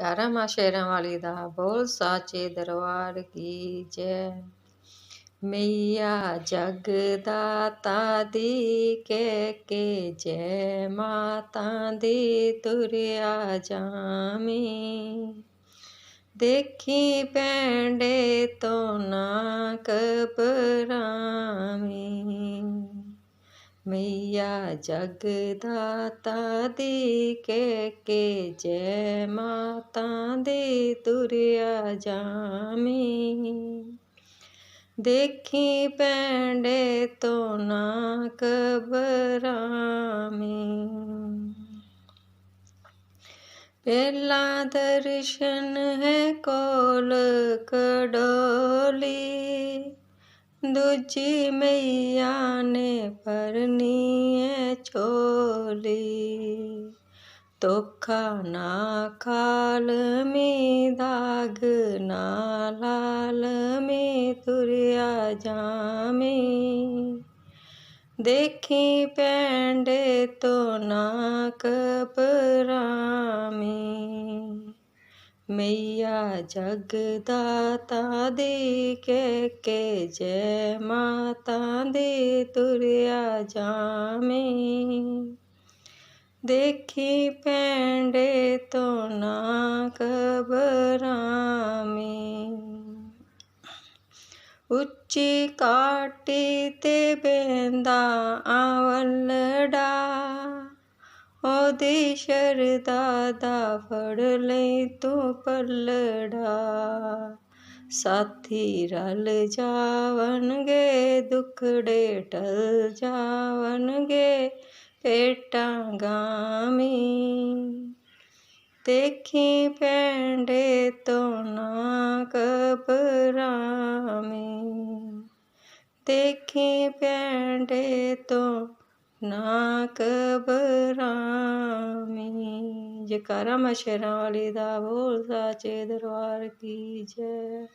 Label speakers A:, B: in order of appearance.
A: ਜੈਕਾਰਾ ਮਾ ਸ਼ੇਰਾਂ ਵਾਲੀ ਦਾ, ਬੋਲ ਸਾਚੇ ਦਰਬਾਰ ਕੀ ਜੈ। ਮਈਆ ਜਗ ਦਾਤਾ ਦੀ ਕੇ ਕੇ ਜੈ, ਮਾਤਾ ਦੀ ਤੁਰਿਆ ਜਾਮੀ ਦੇਖੀ ਪੈਂਡੇ ਤੋਂ ਨਾ ਕਪਰਾ मैया जगदाता दी के के जय माता दी तुरिया जामी। देखी पैंडे तो ना कबरामी पहला दर्शन है कोल कड़ोली। दूजी मैया ने परनी है चोली। तोखा ना खाल में दाग, ना लाल में तुरिया जामे। देखी पेंडे तो ना कपरामी मैया जगदाता दे के के जय माता दे तुरिया जामे। देखी पेंडे तो ना में उच्ची काटी ते बेंदा शरदा शरदादा फड़ ले तो पलड़ा। साथी रल जावन गे दुखड़े टल जावन गे पेटा गामी। देखी पेंडे तो ना कबरामी देखी पेंडे तो ਨਾ ਕਬਰਾਮੀ ਜਕਾਰਾ ਮਸ਼ਰਾਂ ਵਾਲੀ ਦਾ ਬੋਲ ਸਾਚੇ ਦਰਬਾਰ ਕੀ ਜੈ